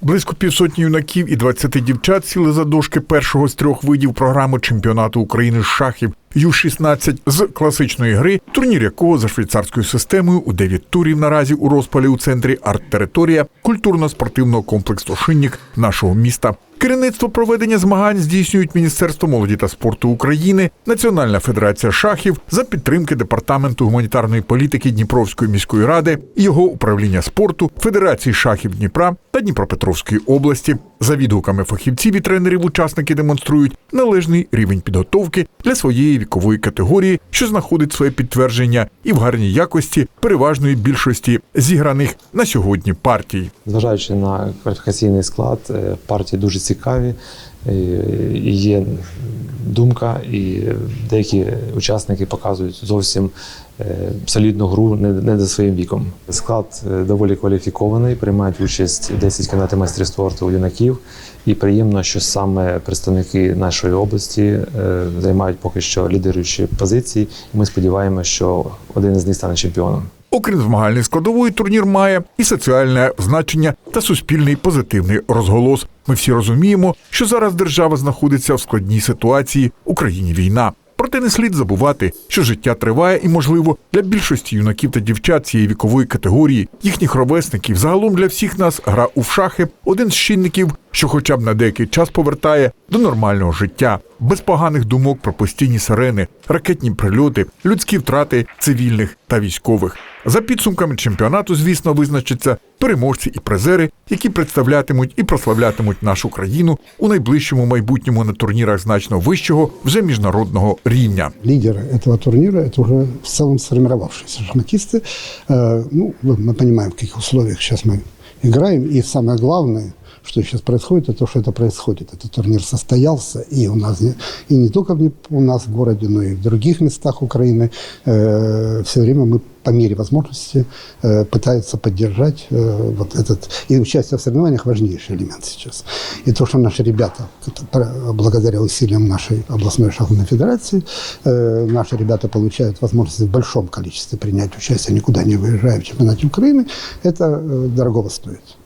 Близько півсотні юнаків і 20 дівчат сіли за дошки першого з трьох видів програми чемпіонату України з шахів Ю-16 з класичної гри, турнір якого за швейцарською системою у 9 турів наразі у розпалі у центрі арт-територія культурно-спортивного комплексу Шиннік нашого міста. Керівництво проведення змагань здійснюють Міністерство молоді та спорту України, Національна федерація шахів за підтримки департаменту гуманітарної політики Дніпровської міської ради, його управління спорту, Федерації шахів Дніпра та Дніпропетровської області. За відгуками фахівців і тренерів, учасники демонструють належний рівень підготовки для своєї вікової категорії, що знаходить своє підтвердження і в гарній якості переважної більшості зіграних на сьогодні партій. Зважаючи на кваліфікаційний склад, е, партії дуже цікаві. Е, Є думка, і деякі учасники показують зовсім е, солідну гру не, за своїм віком. Склад е, доволі кваліфікований, приймають участь 10 кандидатів майстрів спорту юнаків. І приємно, що саме представники нашої області займають поки що лідируючі позиції. Ми сподіваємося, що один із них стане чемпіоном. Окрім змагальної складової, турнір має і соціальне значення та суспільний позитивний розголос. Ми всі розуміємо, що зараз держава знаходиться в складній ситуації. В Україні війна. Проте не слід забувати, що життя триває, і, можливо, для більшості юнаків та дівчат цієї вікової категорії, їхніх ровесників, загалом для всіх нас гра у шахи один з чинників, що хоча б на деякий час повертає до нормального життя, без поганих думок про постійні сирени, ракетні прильоти, людські втрати цивільних та військових. За підсумками чемпіонату, звісно, визначаться переможці і призери, які представлятимуть і прославлятимуть нашу країну у найближчому майбутньому на турнірах значно вищого вже міжнародного рівня. лидеры этого турнира – это уже в целом сформировавшиеся шахматисты. Э, Ну, мы мы понимаем, в каких условиях сейчас мы играем. И самое главное, что сейчас происходит, это то, что это происходит. Этот турнир состоялся, и у нас, не- и не только в Днеп- у нас в городе, но и в других местах Украины. Все время мы по мере возможности э, пытаются поддержать э, вот этот... И участие в соревнованиях – важнейший элемент сейчас. И то, что наши ребята, благодаря усилиям нашей областной шахматной федерации, э, наши ребята получают возможность в большом количестве принять участие, никуда не выезжая в чемпионате Украины, это дорогого стоит.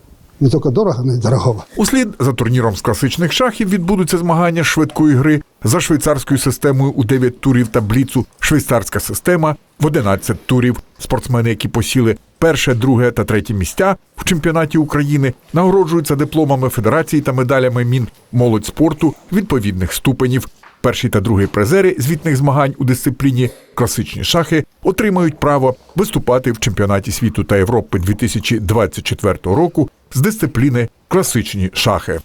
Не только дорого, но и дорогого. Услід за турніром з класичних шахів відбудуться змагання швидкої гри за швейцарською системою у 9 турів та бліцу. Швейцарська система в 11 турів. Спортсмени, які посіли перше, друге та третє місця в чемпіонаті України, нагороджуються дипломами федерації та медалями мін молодь спорту відповідних ступенів. Перший та другий призери звітних змагань у дисципліні класичні шахи отримають право виступати в чемпіонаті світу та Європи 2024 року з дисципліни класичні шахи.